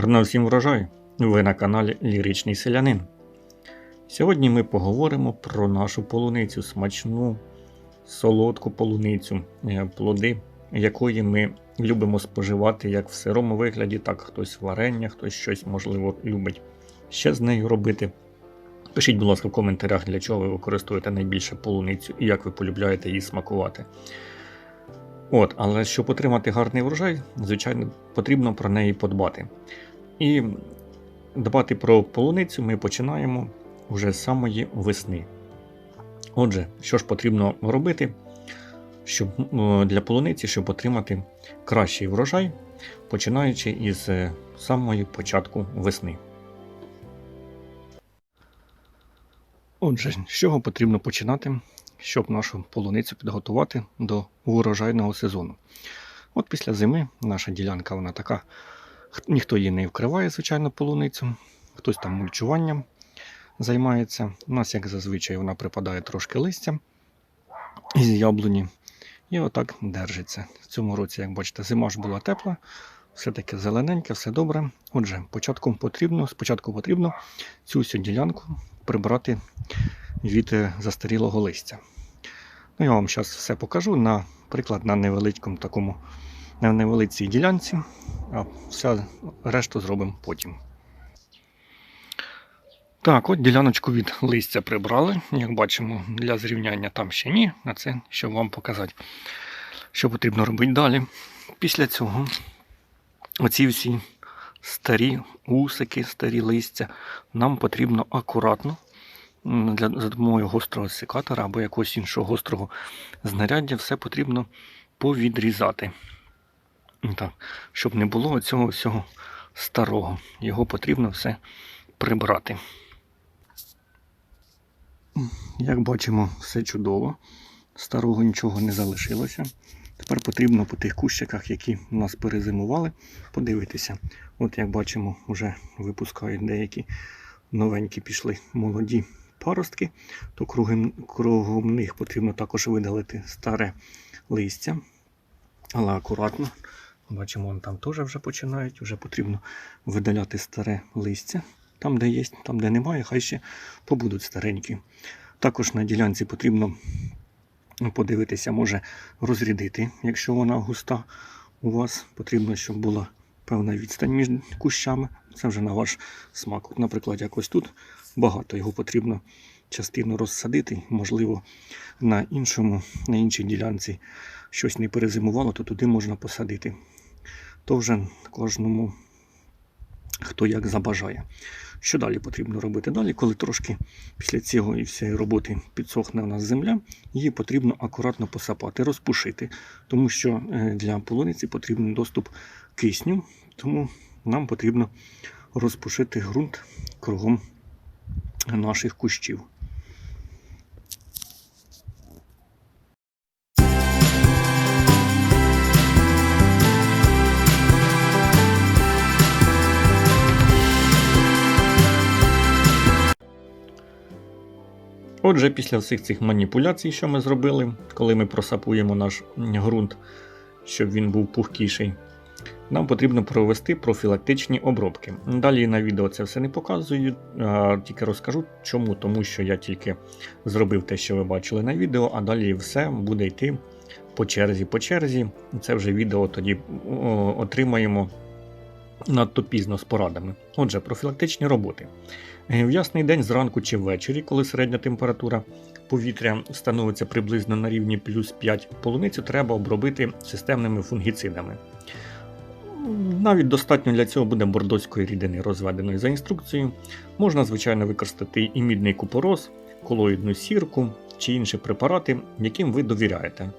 Гарного всім врожаю! Ви на каналі Ліричний Селянин. Сьогодні ми поговоримо про нашу полуницю, смачну, солодку полуницю, е, плоди, якої ми любимо споживати як в сирому вигляді, так хтось варення, хтось щось можливо любить ще з нею робити. Пишіть, будь ласка, в коментарях, для чого ви використовуєте найбільше полуницю і як ви полюбляєте її смакувати. От, але щоб отримати гарний врожай, звичайно, потрібно про неї подбати. І дбати про полуницю ми починаємо вже з самої весни. Отже, що ж потрібно робити щоб, е, для полуниці, щоб отримати кращий врожай, починаючи із е, самої початку весни. Отже, з чого потрібно починати, щоб нашу полуницю підготувати до урожайного сезону? От після зими наша ділянка вона така. Ніхто її не вкриває, звичайно, полуницю, хтось там мульчуванням займається. У нас, як зазвичай, вона припадає трошки листя із яблуні. І отак держиться. В цьому році, як бачите, зима ж була тепла, все таке зелененьке, все добре. Отже, початком потрібно, спочатку потрібно цю всю ділянку прибрати від е, застарілого листя. Ну, я вам зараз все покажу, наприклад, на невеличкому такому, на невеличкій ділянці, а все решту зробимо потім. Так, от діляночку від листя прибрали. Як бачимо, для зрівняння там ще ні, а це щоб вам показати, що потрібно робити далі. Після цього оці всі старі усики, старі листя нам потрібно акуратно для, за допомогою гострого секатора або якогось іншого гострого знаряддя все потрібно повідрізати. Так, щоб не було цього всього старого. Його потрібно все прибрати. Як бачимо, все чудово. Старого нічого не залишилося. Тепер потрібно по тих кущиках, які у нас перезимували, подивитися. От як бачимо, вже випускають деякі новенькі пішли молоді паростки, то кругом, кругом них потрібно також видалити старе листя. Але акуратно. Бачимо, вон там теж вже починають. Вже потрібно видаляти старе листя. Там, де є, там, де немає, хай ще побудуть старенькі. Також на ділянці потрібно подивитися, може розрядити, якщо вона густа у вас. Потрібно, щоб була певна відстань між кущами. Це вже на ваш смак. От, наприклад, якось тут багато його потрібно частину розсадити. Можливо, на іншому, на іншій ділянці щось не перезимувало, то туди можна посадити. То вже кожному хто як забажає. Що далі потрібно робити? Далі, коли трошки після цього і всієї роботи підсохне у нас земля, її потрібно акуратно посапати, розпушити, тому що е, для полуниці потрібен доступ кисню, тому нам потрібно розпушити ґрунт кругом наших кущів. Отже, після всіх цих маніпуляцій, що ми зробили, коли ми просапуємо наш ґрунт, щоб він був пухкіший, нам потрібно провести профілактичні обробки. Далі на відео це все не показую, а тільки розкажу чому. Тому що я тільки зробив те, що ви бачили на відео, а далі все буде йти по черзі. По черзі. Це вже відео тоді отримаємо надто пізно з порадами. Отже, профілактичні роботи. Е, В ясний день зранку чи ввечері, коли середня температура повітря становиться приблизно на рівні плюс 5, полуницю треба обробити системними фунгіцидами. Навіть достатньо для цього буде бордоської рідини, розведеної за інструкцією. Можна, звичайно, використати і мідний купороз, колоїдну сірку чи інші препарати, яким ви довіряєте.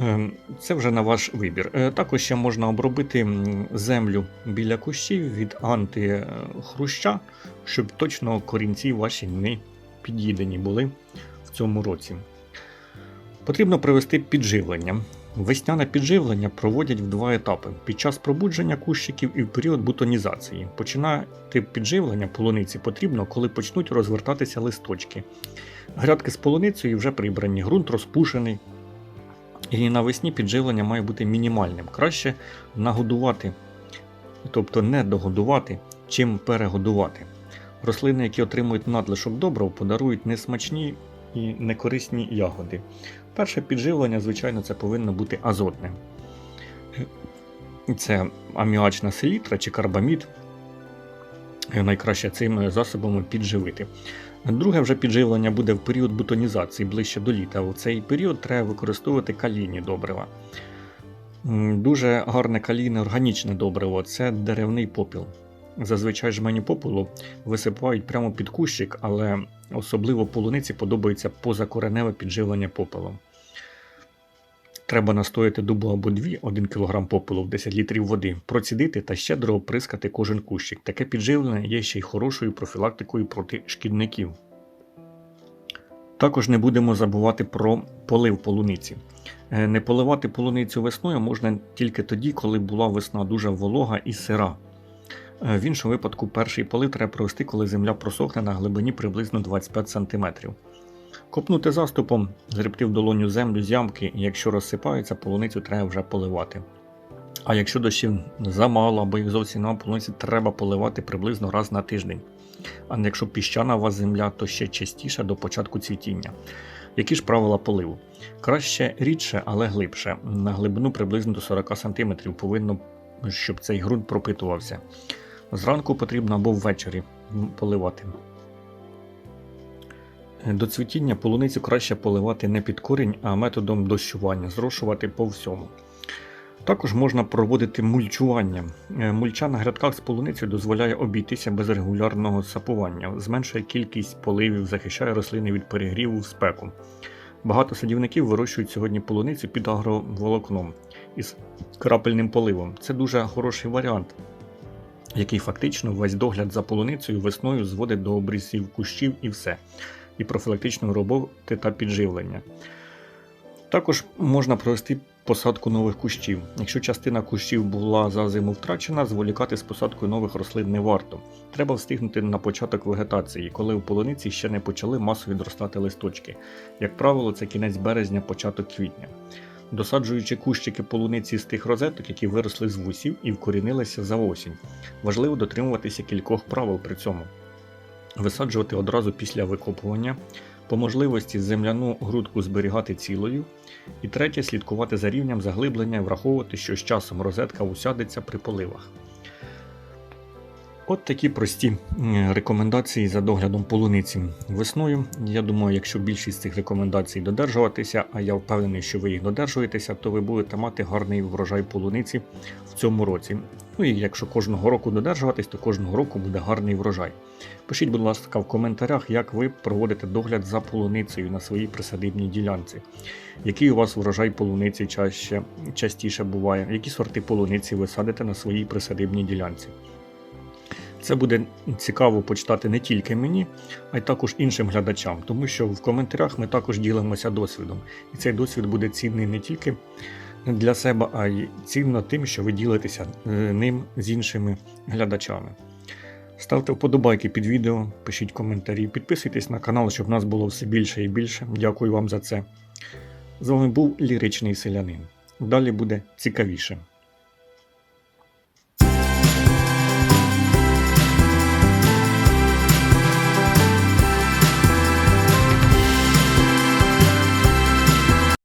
Ем, Це вже на ваш вибір. Е, Також ще можна обробити землю біля кущів від антихруща, щоб точно корінці ваші не під'їдені були в цьому році. Потрібно провести підживлення. Весняне підживлення проводять в два етапи: під час пробудження кущиків і в період бутонізації. Починати підживлення полуниці потрібно, коли почнуть розвертатися листочки. Грядки з полуницею вже прибрані, ґрунт розпушений. І навесні підживлення має бути мінімальним. Краще нагодувати тобто не догодувати, чим перегодувати. Рослини, які отримують надлишок добрив, подарують несмачні і некорисні ягоди. Перше підживлення, звичайно, це повинно бути азотне. Це аміачна селітра чи карбамід. Найкраще цими засобами підживити. Друге вже підживлення буде в період бутонізації ближче до літа. У цей період треба використовувати калійні добрива. Дуже гарне калійне органічне добриво це деревний попіл. Зазвичай жмені попелу висипають прямо під кущик, але особливо полуниці подобається позакореневе підживлення попелом. Треба настояти дубу або дві 1 кг попелу в 10 літрів води, процідити та щедро оприскати кожен кущик. Таке підживлення є ще й хорошою профілактикою проти шкідників. Також не будемо забувати про полив полуниці. Е, Не поливати полуницю весною можна тільки тоді, коли була весна дуже волога і сира. Е, В іншому випадку перший полив треба провести, коли земля просохне на глибині приблизно 25 см. Копнути заступом, зребти в долоню землю з ямки, і якщо розсипається, полуницю треба вже поливати. А якщо дощів замало або їх зовсім нема, полуниці треба поливати приблизно раз на тиждень. А якщо піщана у вас земля, то ще частіше до початку цвітіння. Які ж правила поливу? Краще рідше, але глибше. На глибину приблизно до 40 см повинно, щоб цей ґрунт пропитувався. Зранку потрібно або ввечері поливати. До цвітіння полуницю краще поливати не під корінь, а методом дощування, зрошувати по всьому. Також можна проводити мульчування. Е, Мульча на грядках з полуницею дозволяє обійтися без регулярного сапування, зменшує кількість поливів, захищає рослини від перегріву в спеку. Багато садівників вирощують сьогодні полуницю під агроволокном із крапельним поливом. Це дуже хороший варіант, який фактично весь догляд за полуницею весною зводить до обрізів кущів і все, і профілактичної роботи та підживлення. Також можна провести посадку нових кущів. Якщо частина кущів була за зиму втрачена, зволікати з посадкою нових рослин не варто. Треба встигнути на початок вегетації, коли у полуниці ще не почали масово відростати листочки. Як правило, це кінець березня, початок квітня. Досаджуючи кущики полуниці з тих розеток, які виросли з вусів і вкорінилися за осінь. Важливо дотримуватися кількох правил при цьому. Висаджувати одразу після викопування, по можливості земляну грудку зберігати цілою. І третє слідкувати за рівнем заглиблення і враховувати, що з часом розетка усядеться при поливах. От такі прості рекомендації за доглядом полуниці весною. Я думаю, якщо більшість цих рекомендацій додержуватися, а я впевнений, що ви їх додержуєтеся, то ви будете мати гарний врожай полуниці в цьому році. Ну і якщо кожного року додержуватись, то кожного року буде гарний врожай. Пишіть, будь ласка, в коментарях, як ви проводите догляд за полуницею на своїй присадибній ділянці. Який у вас врожай полуниці чаще, частіше буває, які сорти полуниці ви садите на своїй присадибній ділянці. Це буде цікаво почитати не тільки мені, а й також іншим глядачам, тому що в коментарях ми також ділимося досвідом. І цей досвід буде цінний не тільки для себе, а й цінно тим, що ви ділитеся е, ним з іншими глядачами. Ставте вподобайки під відео, пишіть коментарі, підписуйтесь на канал, щоб нас було все більше і більше. Дякую вам за це. З вами був ліричний селянин. Далі буде цікавіше.